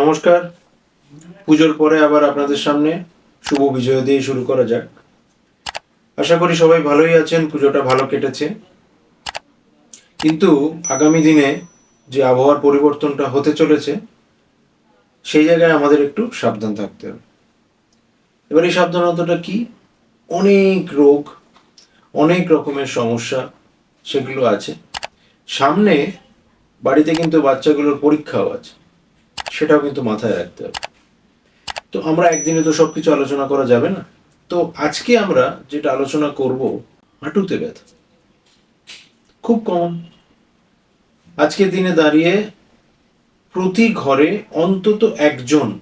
নমস্কার। পুজোর পরে আবার আপনাদের সামনে শুভ বিজয় দিয়ে শুরু করা যাক। আশা করি সবাই ভালোই আছেন, পুজোটা ভালো কেটেছে। কিন্তু আগামী দিনে যে আবহাওয়ার পরিবর্তনটা হতে চলেছে, সেই জায়গায় আমাদের একটু সাবধান থাকতে হবে। এবার এই সাবধানতাটা কি? অনেক রোগ, অনেক রকমের সমস্যা সেগুলো আছে। সামনে বাড়িতে কিন্তু বাচ্চাগুলোর পরীক্ষাও আছে। সেটাও কিন্তু মাথায় রাখতে হবে। তো আমরা একদিনে তো সব কিছু আলোচনা করা যাবে না। তো আজকে আমরা যেটা আলোচনা করব, হাঁটুতে ব্যথা। খুব কমন আজকের দিনে দাঁড়িয়ে প্রতি ঘরে অন্তত একজন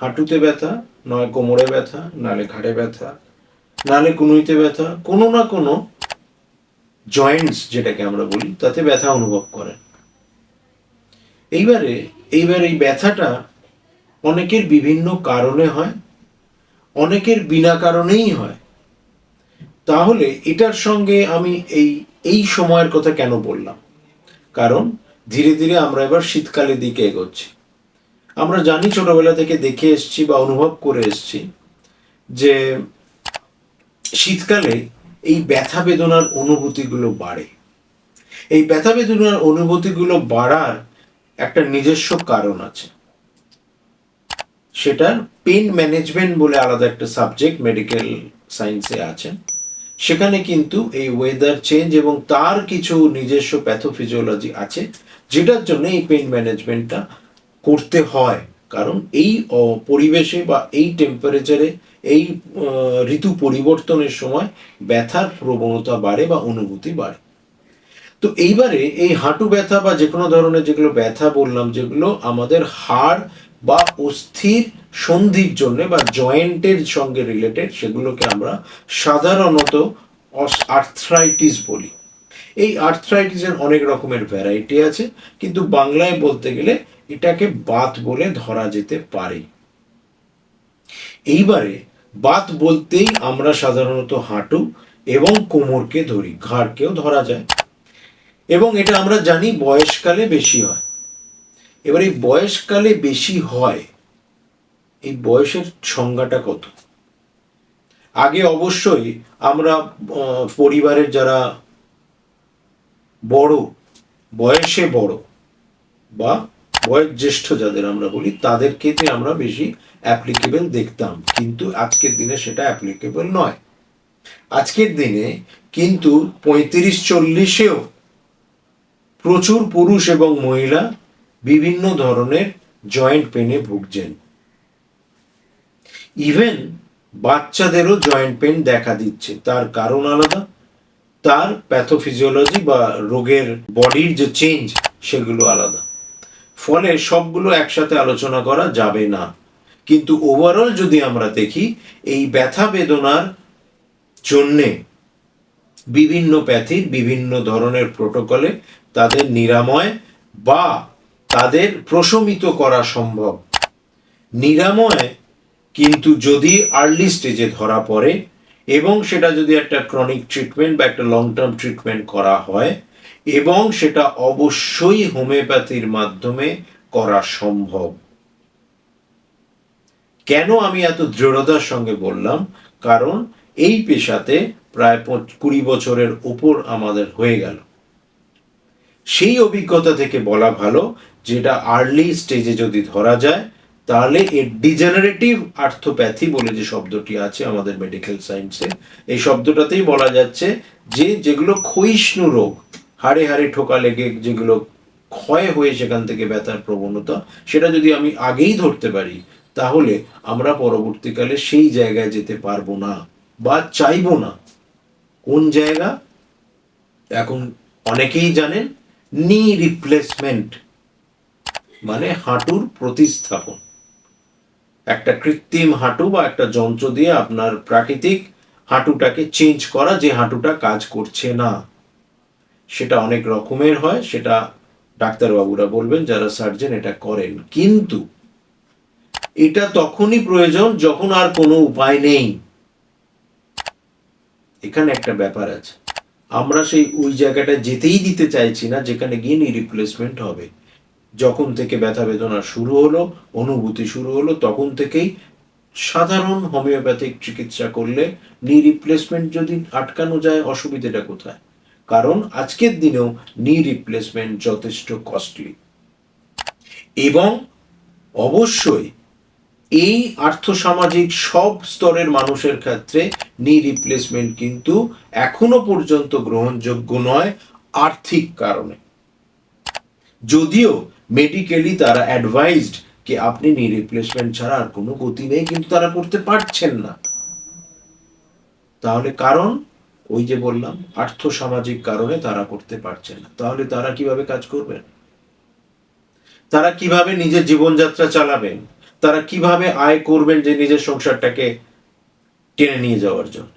হাঁটুতে ব্যথা, নয় কোমরে ব্যথা, নালে ঘাড়ে ব্যথা, নালে কুনুইতে ব্যথা, কোনো না কোনো জয়েন্টস যেটাকে আমরা বলি, তাতে ব্যথা অনুভব করেন। এইবারে, এইবার এই ব্যথাটা অনেকের বিভিন্ন কারণে হয়, অনেকের বিনা কারণেই হয়। তাহলে এটার সঙ্গে আমি এই এই সময়ের কথা কেন বললাম? কারণ ধীরে ধীরে আমরা এবার শীতকালের দিকে এগোচ্ছি। আমরা জানি ছোটবেলা থেকে দেখে এসছি বা অনুভব করে এসছি যে শীতকালে এই ব্যথা বেদনার অনুভূতিগুলো বাড়ে। এই ব্যথা বেদনার অনুভূতিগুলো বাড়ার একটা নিজস্ব কারণ আছে। সেটার পেন ম্যানেজমেন্ট বলে আলাদা একটা সাবজেক্ট মেডিকেল সায়েন্সে আছে। সেখানে কিন্তু এই ওয়েদার চেঞ্জ এবং তার কিছু নিজস্ব প্যাথোফিজিওলজি আছে, যেটার জন্য এই পেন ম্যানেজমেন্টটা করতে হয়। কারণ এই পরিবেশে বা এই টেম্পারেচারে এই ঋতু পরিবর্তনের সময় ব্যথার প্রবণতা বাড়ে বা অনুভূতি বাড়ে। তো এইবারে এই হাঁটু ব্যথা বা যে কোনো ধরনের যেগুলো ব্যথা বললাম, যেগুলো আমাদের হাড় বা অস্থির সন্ধির জন্য বা জয়েন্টের সঙ্গে রিলেটেড সেগুলোকে আমরা সাধারণত আর্থ্রাইটিস বলি। এই আর্থ্রাইটিসের অনেক রকমের ভ্যারাইটি আছে, কিন্তু বাংলায় বলতে গেলে এটাকে বাত বলে ধরা যেতে পারে। এইবারে বাত বলতেই আমরা সাধারণত হাঁটু এবং কোমরকে ধরি, ঘাড়কেও ধরা যায়। এবং এটা আমরা জানি বয়সকালে বেশি হয়। এবার এই বয়সকালে বেশি হয়, এই বয়সের সংজ্ঞাটা কত? আগে অবশ্যই আমরা পরিবারের যারা বড়, বয়সে বড় বা বয়োজ্যেষ্ঠ যাদের আমরা বলি, তাদের ক্ষেত্রে আমরা বেশি অ্যাপ্লিকেবল দেখতাম। কিন্তু আজকের দিনে সেটা অ্যাপ্লিকেবল নয়। আজকের দিনে কিন্তু পঁয়ত্রিশ চল্লিশেও প্রচুর পুরুষ এবং মহিলা বিভিন্ন ধরনের জয়েন্ট পেনে ভুগছেন। ইভেন বাচ্চাদেরও জয়েন্ট পেন দেখা দিচ্ছে। তার কারণ আলাদা। তার প্যাথোফিজিওলজি বা রোগের বডির যে চেঞ্জ, সেগুলো আলাদা। ফলে সবগুলো একসাথে আলোচনা করা যাবে না। কিন্তু ওভারঅল যদি আমরা দেখি, এই ব্যথা বেদনার জন্যে বিভিন্ন প্যাথির বিভিন্ন ধরনের প্রোটোকলে তাদের নিরাময় বা তাদের প্রশমিত করা সম্ভব। নিরাময় কিন্তু যদি আর্লি স্টেজে ধরা পড়ে এবং সেটা যদি একটা ক্রনিক ট্রিটমেন্ট বা একটা লং টার্ম ট্রিটমেন্ট করা হয় এবং সেটা অবশ্যই হোমিওপ্যাথির মাধ্যমে করা সম্ভব। কেন আমি এত দৃঢ়তার সঙ্গে বললাম? কারণ এই পেশাতে প্রায় কুড়ি বছরের উপর আমাদের হয়ে গেল। সেই অভিজ্ঞতা থেকে বলা ভালো, যেটা আর্লি স্টেজে যদি ধরা যায়, তাহলে এর ডিজেনারেটিভ আর্থোপ্যাথি বলে যে শব্দটি আছে আমাদের মেডিকেল সায়েন্সে এই শব্দটাতেই বলা যাচ্ছে যে যেগুলো ক্ষয়িষ্ণু রোগ, হাড়ে হাড়ে ঠোকা লেগে যেগুলো ক্ষয় হয়ে সেখান থেকে ব্যথার প্রবণতা, সেটা যদি আমি আগেই ধরতে পারি, তাহলে আমরা পরবর্তীকালে সেই জায়গায় যেতে পারব না বা চাইব না। কোন জায়গা? এখন অনেকেই জানেন নি রিপ্লেসমেন্ট মানে হাঁটুর প্রতিস্থাপন। একটা কৃত্রিম হাঁটু বা একটা যন্ত্র দিয়ে আপনার প্রাকৃতিক হাঁটুটাকে চেঞ্জ করা যে হাঁটুটা কাজ করছে না। সেটা অনেক রকমের হয়, সেটা ডাক্তারবাবুরা বলবেন যারা সার্জেন এটা করেন। কিন্তু এটা তখনই প্রয়োজন যখন আর কোনো উপায় নেই। এখানে একটা ব্যাপার আছে। আমরা সেই ওই জায়গাটা যেতেই দিতে চাইছি না, যেখানে গিয়ে নি রিপ্লেসমেন্ট হবে। যখন থেকে ব্যথা বেদনা শুরু হলো, অনুভূতি শুরু হলো, তখন থেকেই সাধারণ হোমিওপ্যাথিক চিকিৎসা করলে নি রিপ্লেসমেন্ট যদি আটকানো যায়, অসুবিধাটা কোথায়? কারণ আজকের দিনেও নি রিপ্লেসমেন্ট যথেষ্ট কস্টলি এবং অবশ্যই এই আর্থসামাজিক সব স্তরের মানুষের ক্ষেত্রে নি রিপ্লেসমেন্ট কিন্তু এখনও পর্যন্ত গ্রহণযোগ্য নয় আর্থিক কারণে। যদিও মেডিকেলি তারা অ্যাডভাইসড যে আপনি নি রিপ্লেসমেন্ট ছাড়া আর কোনো গতি নেই, কিন্তু তারা করতে পারছেন না। তাহলে কারণ? ওই যে বললাম, আর্থসামাজিক কারণে তারা করতে পারছেন না। তাহলে তারা কীভাবে কাজ করবেন? তারা কীভাবে নিজের জীবনযাত্রা চালাবেন? তারা কীভাবে আয় করবেন যে নিজের সংসারটাকে টেনে নিয়ে যাওয়ার জন্য?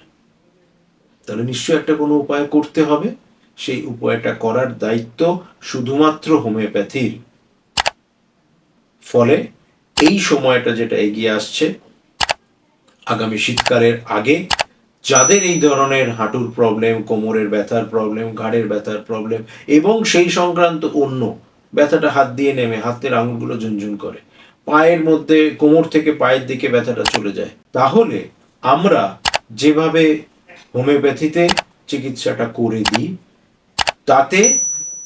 তাহলে নিশ্চয়ই একটা কোনো উপায় করতে হবে। সেই উপায়টা করার দায়িত্ব শুধুমাত্র হোমিওপ্যাথির। ফলে এই সময়টা যেটা এগিয়ে আসছে, আগামী শীতকালের আগে যাদের এই ধরনের হাঁটুর প্রবলেম কোমরের ব্যথার প্রবলেম ঘাড়ের ব্যথার প্রবলেম এবং সেই সংক্রান্ত অন্য ব্যথাটা হাত দিয়ে নেমে, হাতের আঙুলগুলো ঝুনঝুন করে পায়ের মধ্যে, কোমর থেকে পায়ের দিকে ব্যথাটা চলে যায়। তাহলে আমরা যেভাবে হোমিওপ্যাথিতে চিকিৎসাটা করে দিই, তাতে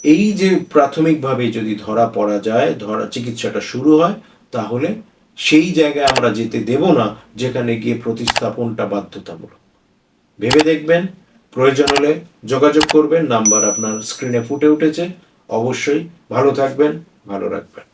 এই যে প্রাথমিকভাবে যদি ধরা পড়া যায়, ধরা, চিকিৎসাটা শুরু হয়, তাহলে সেই জায়গায় আমরা যেতে দেব না, যেখানে গিয়ে প্রতিস্থাপনটা বাধ্যতামূলক। ভেবে দেখবেন, প্রয়োজন হলে যোগাযোগ করবেন, নাম্বার আপনার স্ক্রিনে ফুটে উঠেছে। অবশ্যই ভালো থাকবেন, ভালো রাখবেন।